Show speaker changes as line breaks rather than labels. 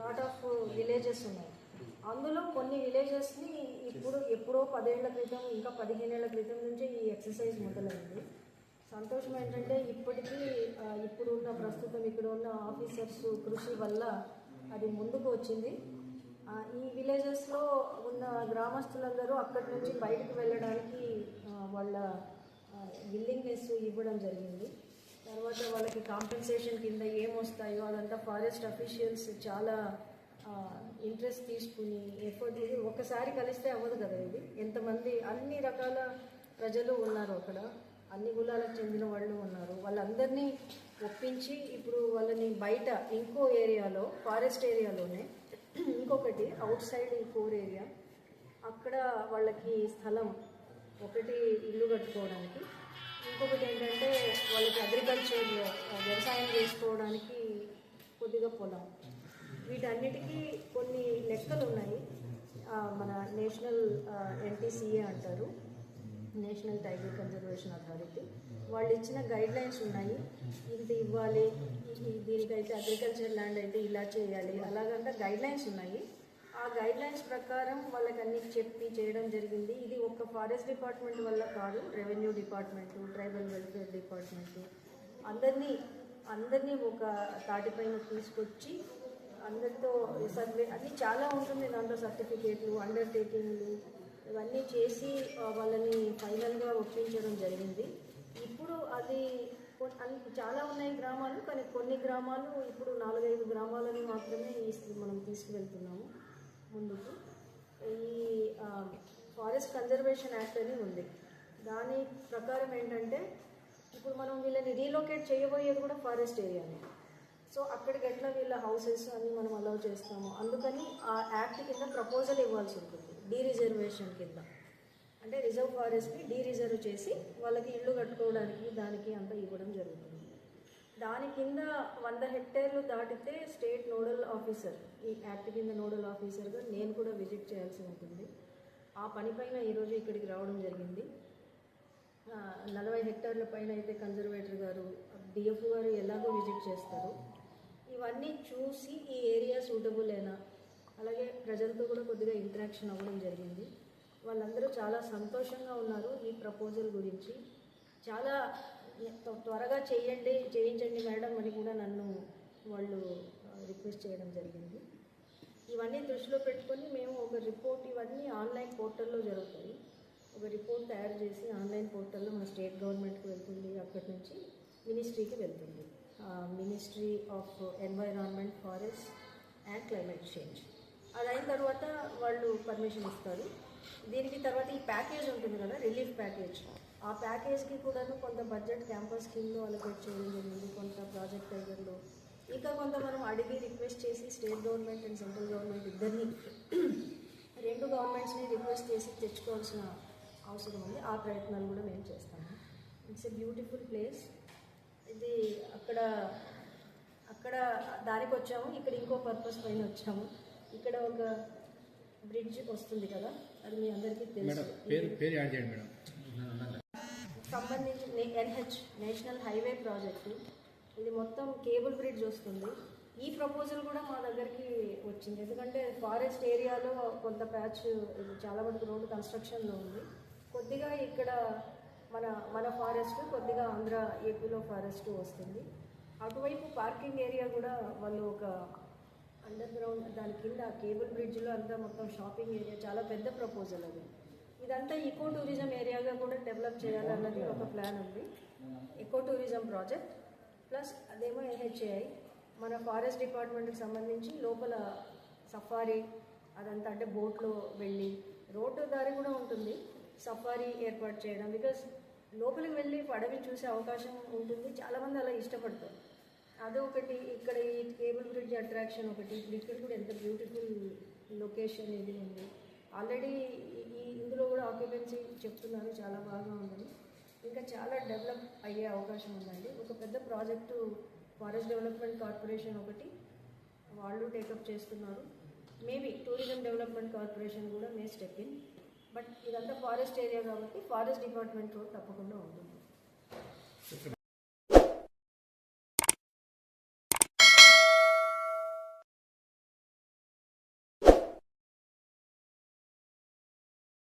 Lot of villages ఉన్నాయి. అందులో కొన్ని విలేజెస్ని ఇప్పుడు ఎప్పుడో పదేళ్ళ క్రితం ఇంకా పదిహేనేళ్ళ క్రితం నుంచి ఈ ఎక్సర్సైజ్ మొదలైంది. సంతోషం ఏంటంటే ఇప్పటికీ ఇప్పుడు ఇప్పుడున్న ప్రస్తుతం ఇక్కడ ఉన్న ఆఫీసర్స్ కృషి వల్ల అది ముందుకు వచ్చింది. ఈ విలేజెస్లో ఉన్న గ్రామస్తులందరూ అక్కడి నుంచి బయటకు వెళ్ళడానికి వాళ్ళ విల్లింగ్నెస్ ఇవ్వడం జరిగింది. తర్వాత వాళ్ళకి కాంపెన్సేషన్ కింద ఏమొస్తాయో అదంతా ఫారెస్ట్ అఫీషియల్స్ చాలా ఇంట్రెస్ట్ తీసుకుని ఎఫర్ట్ ఇది ఒకసారి కలిస్తే అవ్వదు కదా ఇది? ఎంతమంది అన్ని రకాల ప్రజలు ఉన్నారు అక్కడ. అన్ని కులాలకు చెందిన వాళ్ళు ఉన్నారు. వాళ్ళందరినీ ఒప్పించి ఇప్పుడు వాళ్ళని బయట ఇంకో ఏరియాలో ఫారెస్ట్ ఏరియాలోనే ఇంకొకటి అవుట్ సైడ్ ఈ కోర్ ఏరియా అక్కడ వాళ్ళకి స్థలం ఒకటి ఇల్లు కట్టుకోవడానికి. ఇంకొకటి ఏంటంటే వాళ్ళకి అగ్రికల్చర్ వ్యవసాయం చేసుకోవడానికి కొద్దిగా పొలం. వీటన్నిటికీ కొన్ని లెక్కలు ఉన్నాయి. మన నేషనల్ ఎన్టీసీఏ అంటారు. National tiger conservation authority. వాళ్ళు ఇచ్చిన గైడ్ లైన్స్ ఉన్నాయి. ఇంత ఇవ్వాలి. దీనికైతే అగ్రికల్చర్ ల్యాండ్ అయితే ఇలా చేయాలి. అలాగంటే గైడ్ లైన్స్ ఉన్నాయి. ఆ గైడ్ లైన్స్ ప్రకారం వాళ్ళకి అన్ని చెప్పి చేయడం జరిగింది. ఇది ఒక్క ఫారెస్ట్ డిపార్ట్మెంట్ వల్ల కాదు revenue department tribal welfare department అందరినీ అందరినీ ఒక తాటిపైన తీసుకొచ్చి అందరితో సర్వే అన్ని చాలా ఉంటుంది దాంట్లో సర్టిఫికేట్లు అండర్టేకింగ్లు ఇవన్నీ చేసి వాళ్ళని ఫైనల్గా ఒప్పించడం జరిగింది. ఇప్పుడు అది కొ- చాలా ఉన్నాయి గ్రామాలు కానీ కొన్ని గ్రామాలు ఇప్పుడు నాలుగైదు గ్రామాలని మాత్రమే ఈ- మనం తీసుకువెళ్తున్నాము. ముందుకు. ఈ ఫారెస్ట్ కన్జర్వేషన్ యాక్ట్ అని ఉంది. దాని ప్రకారం ఏంటంటే ఇప్పుడు మనం వీళ్ళని రీలొకేట్ చేయబోయేది కూడా ఫారెస్ట్ ఏరియానే సో అక్కడికి ఎట్లా వీళ్ళ హౌసెస్ అన్నీ మనం అలౌ చేస్తాము అందుకని ఆ యాక్ట్ కింద ప్రపోజల్ ఇవ్వాల్సి ఉంటుంది డీ రిజర్వేషన్ కింద. అంటే రిజర్వ్ ఫారెస్ట్ని డీ రిజర్వ్ చేసి వాళ్ళకి ఇల్లు కట్టుకోవడానికి దానికి అంతా ఇవ్వడం జరుగుతుంది. దాని కింద వంద హెక్టేర్లు దాటితే స్టేట్ నోడల్ ఆఫీసర్ ఈ యాక్ట్ కింద నోడల్ ఆఫీసర్గా నేను కూడా విజిట్ చేయాల్సి ఉంటుంది. ఆ పనిపైన ఈరోజు ఇక్కడికి రావడం జరిగింది. నలభై హెక్టార్ల పైన అయితే కన్జర్వేటర్ గారు డిఎఫ్ గారు ఎలాగో విజిట్ చేస్తారు. ఇవన్నీ చూసి ఈ ఏరియా సూటబులేనా అలాగే ప్రజలతో కూడా కొద్దిగా ఇంటరాక్షన్ అవ్వడం జరిగింది. వాళ్ళందరూ చాలా సంతోషంగా ఉన్నారు ఈ ప్రపోజల్ గురించి. చాలా త్వరగా చేయండి చేయించండి మేడం అని కూడా నన్ను వాళ్ళు రిక్వెస్ట్ చేయడం జరిగింది. ఇవన్నీ దృష్టిలో పెట్టుకొని మేము ఒక రిపోర్ట్ ఇవన్నీ ఆన్లైన్ పోర్టల్లో జరుగుతాయి. ఒక రిపోర్ట్ తయారు చేసి ఆన్లైన్ పోర్టల్లో మన స్టేట్ గవర్నమెంట్కి వెళ్తుంది అక్కడి నుంచి మినిస్ట్రీకి వెళ్తుంది. Ministry of environment forest and climate change. అది అయిన తర్వాత వాళ్ళు పర్మిషన్ ఇస్తారు. దీనికి తర్వాత ఈ ప్యాకేజ్ ఉంటుంది కదా రిలీఫ్ ప్యాకేజ్. ఆ ప్యాకేజ్కి కూడాను కొంత బడ్జెట్ క్యాంపస్ కింద అలొకేట్ చేయడం జరిగింది కొంత ప్రాజెక్ట్ టైగర్లో ఇంకా కొంత మనం అడిగి రిక్వెస్ట్ చేసి state government and central government ఇద్దరిని రెండు గవర్నమెంట్స్ని రిక్వెస్ట్ చేసి తెచ్చుకోవాల్సిన అవసరం ఉంది. ఆ ప్రయత్నాలు కూడా మేము చేస్తాము ఇట్స్ ఎ బ్యూటిఫుల్ ప్లేస్ ఇది అక్కడ అక్కడ దానికి వచ్చాము ఇక్కడ ఇంకో పర్పస్ పైన వచ్చాము. ఇక్కడ ఒక బ్రిడ్జ్ వస్తుంది కదా అది మీ అందరికీ తెలుసు. సంబంధించి ఎన్హెచ్ నేషనల్ హైవే ప్రాజెక్టు. ఇది మొత్తం కేబుల్ బ్రిడ్జ్ వస్తుంది. ఈ ప్రపోజల్ కూడా మా దగ్గరికి వచ్చింది. ఎందుకంటే ఫారెస్ట్ ఏరియాలో కొంత ప్యాచ్ చాలా వరకు రోడ్డు కన్స్ట్రక్షన్లో ఉంది. కొద్దిగా ఇక్కడ మన మన ఫారెస్ట్ కొద్దిగా ఆంధ్ర ఏపీలో ఫారెస్ట్ వస్తుంది. అటువైపు పార్కింగ్ ఏరియా కూడా వాళ్ళు ఒక అండర్ గ్రౌండ్ దాని కింద కేబుల్ బ్రిడ్జ్లో అంతా మొత్తం షాపింగ్ ఏరియా చాలా పెద్ద ప్రపోజల్ అది. ఇదంతా ఈకో టూరిజం ఏరియాగా కూడా డెవలప్ చేయాలన్నది ఒక ప్లాన్ ఉంది. ఎకో టూరిజం ప్రాజెక్ట్ ప్లస్ అదేమో ఎన్హెచ్ఏఐ మన ఫారెస్ట్ డిపార్ట్మెంట్కి సంబంధించి లోపల సఫారీ అదంతా అంటే బోట్లో వెళ్ళి రోడ్డు దారి కూడా ఉంటుంది సఫారీ ఏర్పాటు చేయడం. బికాస్ లోపలికి వెళ్ళి అడవి చూసే అవకాశం ఉంటుంది. చాలామంది అలా ఇష్టపడతారు. అదొకటి. ఇక్కడ ఈ కేబుల్ బ్రిడ్జ్ అట్రాక్షన్ ఒకటి. ఇక్కడ కూడా ఎంత బ్యూటిఫుల్ లొకేషన్ ఇది ఉంది. ఆల్రెడీ ఈ చెప్తున్నారు చాలా బాగా ఉందని. ఇంకా చాలా డెవలప్ అయ్యే అవకాశం ఉందండి. ఒక పెద్ద ప్రాజెక్టు ఫారెస్ట్ డెవలప్మెంట్ కార్పొరేషన్ ఒకటి వాళ్ళు టేకప్ చేస్తున్నారు. మేబీ టూరిజం డెవలప్మెంట్ కార్పొరేషన్ కూడా మే స్టెప్ ఇన్. బట్ ఇదంతా ఫారెస్ట్ ఏరియా కాబట్టి ఫారెస్ట్ డిపార్ట్మెంట్ తప్పకుండా ఉంటుంది.